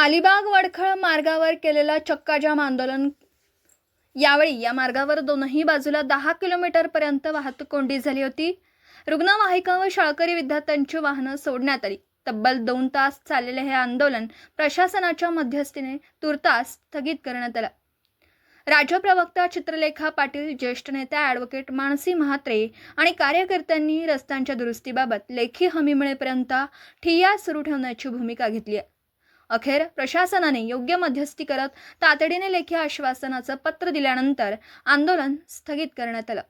अलिबाग वडखळ मार्गावर केलेला चक्काजाम आंदोलन. यावेळी या मार्गावर दोनही बाजूला दहा किलोमीटरपर्यंत वाहतूक कोंडी झाली होती. रुग्णवाहिका व शाळकरी विद्यार्थ्यांची वाहनं सोडण्यात आली. तब्बल दोन तास चाललेले हे आंदोलन प्रशासनाच्या मध्यस्थीने तुर्तास स्थगित करण्यात आलं. राज्य प्रवक्ता चित्रलेखा पाटील ज्येष्ठ नेत्या ॲडव्होकेट मानसी म्हात्रे आणि कार्यकर्त्यांनी रस्त्यांच्या दुरुस्तीबाबत लेखी हमी मिळेपर्यंत ठिय्या सुरू ठेवण्याची भूमिका घेतली आहे. अखेर प्रशासनाने योग्य मध्यस्थी करत तातडीने लेखी आश्वासनाचं पत्र दिल्यानंतर आंदोलन स्थगित करण्यात आलं.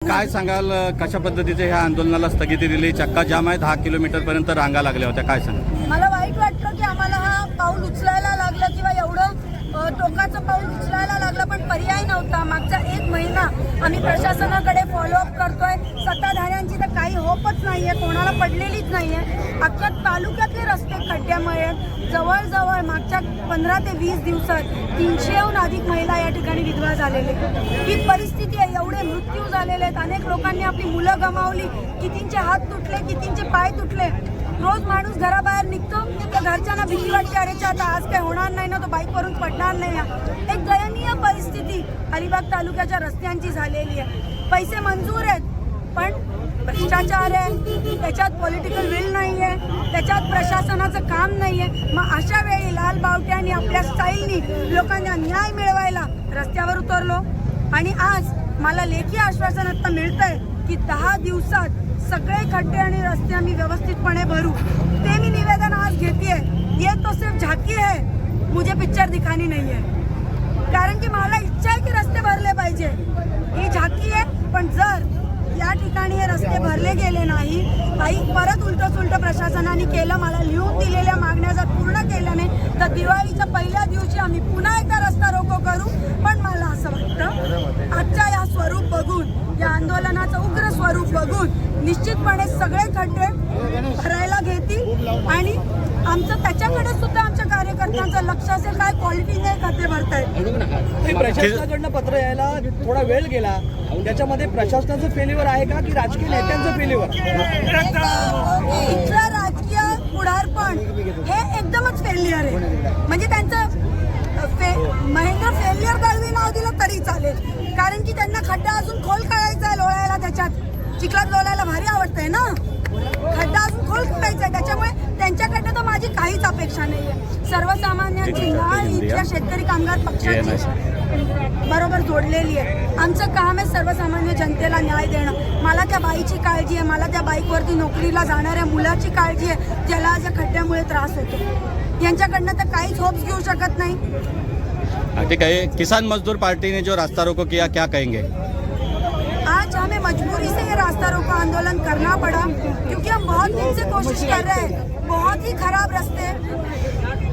काय सांगाल कशा पद्धतीचे ह्या आंदोलनाला स्थगिती दिली? चक्का जाम आहे दहा किलोमीटर पर्यंत रांगा लागल्या होत्या. काय सांगा मला वाईट वाटलं की आम्हाला हा पाऊल उचलायला लागलं किंवा एवढं अ, टोकाचं पाऊल उचलायला लागलं पण पर्याय नव्हता. मागचा एक महिना आम्ही प्रशासनाकडे फॉलोअप करतोय. सत्ताधाऱ्यांची तर काही होपच नाहीये कोणाला पडलेलीच नाहीये. अख्ख्या तालुक्यातले रस्ते खड्ड्यामुळे जवळजवळ मागच्या पंधरा ते वीस दिवसात तीनशेहून अधिक महिला या ठिकाणी विधवा झालेले ही परिस्थिती आहे. एवढे मृत्यू झालेले आहेत. अनेक लोकांनी आपली मुलं गमावली. कितींचे हात तुटले कितींचे पाय तुटले. रोज माणूस घराबाहेर निघतो तर घरच्यांना भीती वाटते अरे आता आज काही होणार नाही ना तो बाईकवरून पडणार नाही ना एक दयनीय परिस्थिती अलिबाग तालुक्याच्या रस्त्यांची झालेली आहे. पैसे मंजूर आहेत पण भ्रष्टाचार आहे त्याच्यात पॉलिटिकल विल नाही आहे त्याच्यात प्रशासनाचं काम नाही आहे मग अशा वेळी लाल बावट्यांनी आपल्या स्टाईलनी लोकांना न्याय मिळवायला रस्त्यावर उतरलो. आणि आज मला लेखी आश्वासन आता मिळतंय की दहा दिवसात सगळे खड्डे आणि रस्ते आम्ही व्यवस्थितपणे भरू. ते मी निवेदन आज घेते ये तो सिर्फ झाकी है. मुझे पिक्चर दिखानी नाही आहे कारण की मला इच्छा आहे की रस्ते भरले पाहिजे. ही झाकी आहे पण जर या ठिकाणी हे रस्ते भरले गेले नाही काही परत उलट सुलट प्रशासनाने केलं मला लिहून दिलेल्या मागण्या जर पूर्ण केल्या नाही तर दिवाळीच्या पहिल्या दिवशी आम्ही पुन्हा एकदा रस्ता रोको करू पण मला असं वाटतं आजच्या या स्वरूप बघून या आंदोलनाचं उग्र स्वरूप बघून निश्चितपणे सगळे खड्डे भरायला घेतील. आणि आमचं त्याच्याकडे सुद्धा आमच्या कार्यकर्त्यांचं लक्ष असेल काय क्वालिटीने खाते भरतायत. नाही, प्रशासनाकडनं पत्र यायला थोडा वेळ गेला. त्याच्यामध्ये प्रशासनाचं फेल्युअर आहे का की राजकीय नेत्यांचं फेल्युअर इथलं राजकीय पुढारपण हे एकदमच फेल्युअर आहे. म्हणजे त्यांचं फे महेंद्र फेल्युअर दळवी नाव दिलं तरी चालेल. कारण की त्यांना खड्डा अजून खोल काढायचा आहे लोळायला त्याच्यात. चिखलात लोळायला भारी आवडतंय ना? खड्डा अजून खोल आहे त्याच्यामुळे त्यांच्याकडनं तर माझी काहीच अपेक्षा नाही आहे सर्वसामान्यांची नाळ इथल्या शेतकरी कामगार पक्षाची बरोबर जोडलेली आहे. आमचं काम आहे सर्वसामान्य जनतेला न्याय देणं. मला त्या बाईची काळजी आहे मला त्या बाईकवरती नोकरीला जाणाऱ्या मुलाची काळजी आहे ज्याला आज या खड्ड्यामुळे त्रास होतो. यांच्याकडनं तर काहीच होप्स घेऊ शकत नाही. ठीक है किसान मजदूर पार्टी ने जो रास्ता रोको किया क्या कहेंगे? आज हमें मजबूरी से ये रास्ता रोको आंदोलन करना पड़ा क्योंकि हम बहुत दिन से कोशिश कर रहे हैं। बहुत ही खराब रास्ते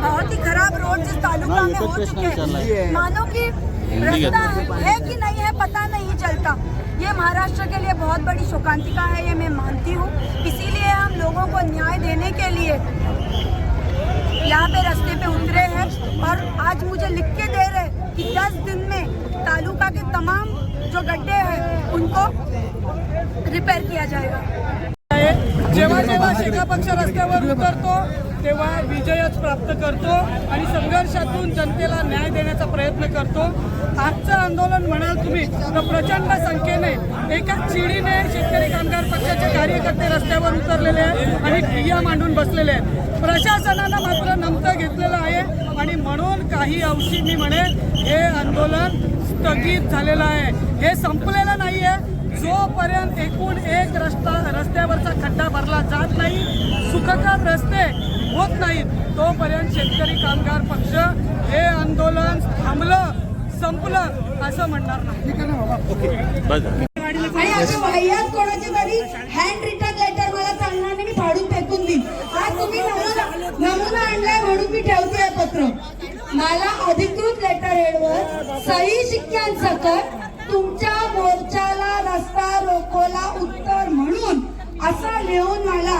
बहुत ही खराब रोड जिस तालुका में हो चुके हैं। मानो कि रास्ता है कि नहीं है पता नहीं चलता। ये महाराष्ट्र के लिए बहुत बड़ी शोकांतिका है ये मैं मानती हूँ। इसीलिए हम लोगों को न्याय देने के लिए यहाँ पे रास्ते पे उतरे हैं। और आज मुझे लिख के दे रहे कि 10 दिन में तालुका के तमाम जो गड्ढे हैं उनको रिपेयर किया जाएगा। जेव्हा जेव्हा शेका पक्ष रस्त्यावर उतरतो तेव्हा विजयच प्राप्त करतो आणि संघर्षातून जनतेला न्याय देण्याचा प्रयत्न करतो. आजचं आंदोलन म्हणाल तुम्ही तर प्रचंड संख्येने एका चिडीने शेतकरी कामगार पक्षाचे कार्यकर्ते रस्त्यावर उतरलेले आहेत आणि क्रिया मांडून बसलेले आहेत. प्रशासनानं मात्र नमतं घेतलेलं आहे आणि म्हणून काही अंशी मी म्हणे हे आंदोलन स्थगित झालेलं आहे. हे संपलेलं नाही आहे जोपर्यंत एकूण एक रस्ता रस्त्यावरचा खड्डा भरला जात नाही सुखकर रस्ते होत नाहीत तोपर्यंत शेतकरी कामगार पक्ष हे आंदोलन थांबलं संपलं असं म्हणणार नाही. बस तरी हँड रिटर्न लेटर मला चालणार नाही मी फाडून फेकून देईन आज तुम्ही नमुना आणलाय म्हणून मी ठेवते पत्र. मला अधिकृत लेटर हेडवर सही शिक्क्यांसकट तुमच्या मोर्चाला रस्ता रोकोला उत्तर म्हणून असं लिहून मला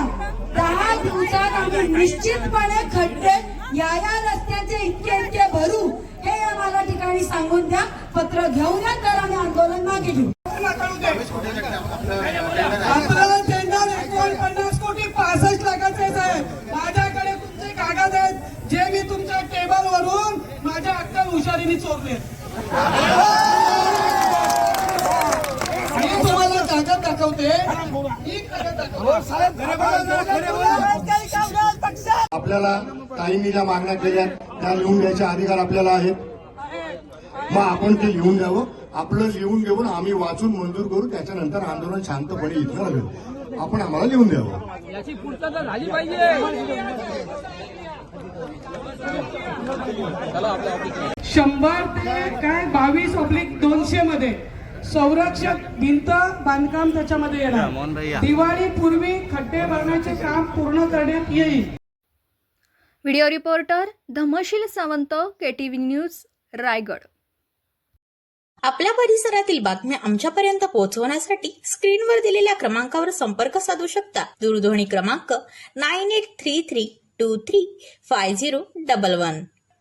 दहा दिवसात आम्ही निश्चितपणे खड्डे या या रस्त्याचे इतके इतके भरू हे आम्हाला ठिकाणी सांगून द्या. पत्र घेऊन या तर आम्ही आंदोलन मागे घेऊ. कर्मचाऱ्यांनी चोरले. मी तुम्हाला कागद दाखवते. ही दाखवते आपल्याला ताईंनी ज्या मागण्या केल्या त्या लिहून द्यायचे अधिकार आपल्याला आहेत. मग आपण ते लिहून द्यावं आपलं लिहून घेऊन आम्ही वाचून मंजूर करू त्याच्यानंतर आंदोलन शांतपणे इथं लागेल. आपण आम्हाला लिहून द्यावं. याची पूर्तता झाली पाहिजे. शंभर ते काय बावीस ऑब्लिक दोनशे मध्ये. संरक्षक भिंत बांधकाम त्याच्यामध्ये. येणार. दिवाळी पूर्वी खड्डे भरण्याचे काम पूर्ण करण्यात येईल. Video reporter Dhamshil Sawant KTV news Raigad. आपल्या परिसरातील बातम्या आमच्यापर्यंत पोहोचवण्यासाठी स्क्रीनवर दिलेल्या क्रमांकावर संपर्क साधू शकता. दूरध्वनी क्रमांक nine eight three three two three five zero double one.